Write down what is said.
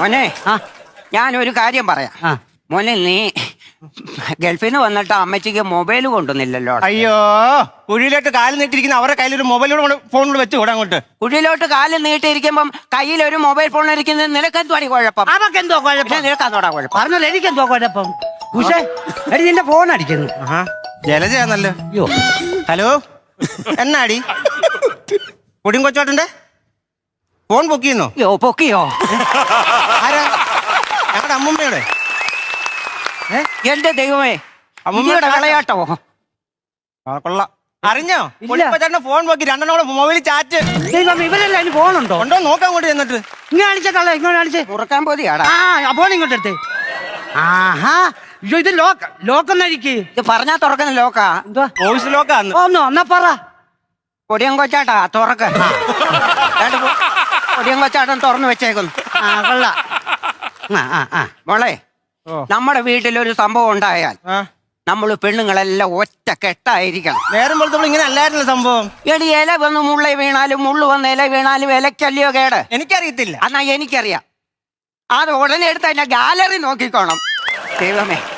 മോനെ ഞാനൊരു കാര്യം പറയാം. മോനെ നീ ഗൾഫിൽ നിന്ന് വന്നിട്ട് അമ്മച്ചിക്ക് മൊബൈൽ കൊണ്ടുവന്നില്ലല്ലോ. അയ്യോ കുഴിയിലോട്ട് കാൽ നീട്ടിരിക്കുന്ന അവരുടെ കയ്യിൽ ഒരു മൊബൈലോട് ഫോണിൽ വെച്ച് കൂടെ അങ്ങോട്ട് കുഴിയിലോട്ട് കാൽ നീട്ടിയിരിക്കുമ്പം കയ്യിൽ ഒരു മൊബൈൽ ഫോൺ ഇരിക്കുന്നത് നിനക്കെന്തുവാടി കുഴപ്പം? അവക്ക് എന്തോ കുഴപ്പം? നിനക്കാന്നോടാ കുഴപ്പം? പറഞ്ഞല്ലോ എനിക്കെന്തോ കുഴപ്പം? പക്ഷേ എടി നിന്റെ ഫോൺ അടിക്കുന്നു. ജലജയാന്നല്ലോ. അയ്യോ. ഹലോ എന്നാടി? കൊടിയും കൊച്ചോട്ടന്റെ ഫോൺ പൊക്കിയെന്നോ ഓ പൊക്കിയോ ആരാ? ഞങ്ങളുടെ അമ്മൂമ്മയുടെ. ഏ? എന്റെ ദൈവമേ അമ്മൂമ്മ കളയാട്ടോ ആ കൊള്ളാം. അറിഞ്ഞോ? ഇല്ല. പൊടിപ്പച്ചേട്ടന്റെ ഫോൺ നോക്കി രണ്ടെണ്ണം കൂടെ മൊബൈലിൽ ചാറ്റ്. ദൈവം ഇവരെല്ലാം അതിന് ഫോണുണ്ടോ? ഉണ്ടോ നോക്കാൻ കൊണ്ട് ചെന്നിട്ട്. ഇങ്ങനെ കാണിച്ചേ മുറുക്കാൻ പോതിയാടാ ആ ഫോൺ ഇങ്ങോട്ട് എടുത്തേ. ആഹാ. അയ്യോ ഇത് ലോക്ക് ലോക്കൊന്നഴിക്ക് ഇത് പറഞ്ഞാ തുറക്കുന്ന ലോക്കാ. എന്തുവാ? വോയിസ് ലോക്കാന്ന്. ഒന്നോ എന്നാ പറ. കൊടിയൻ കൊച്ചാട്ടാ തുറക്ക. പൊ- തുറന്നു വെച്ചേക്കുന്നു. ആ കൊള്ള. ആ ആ ആ. മോളെ ഓ. നമ്മുടെ വീട്ടിലൊരു സംഭവം ഉണ്ടായാൽ ആ. നമ്മൾ പെണ്ണുങ്ങളെല്ലാം ഒറ്റ കെട്ടായിരിക്കണം. നേരം പോലത്തെ ഇങ്ങനെ അല്ലായിരുന്നു സംഭവം. എടി ഇല വന്ന് മുള്ള വീണാലും മുള്ളു വന്ന് ഇല വീണാലും ഇലക്കല്ലയോ കേട്? എനിക്കറിയത്തില്ല. എന്നാ എനിക്കറിയാം. അത് ഉടനെ എടുത്ത് അതിന്റെ ഗാലറി നോക്കിക്കോണം. ദൈവമേ.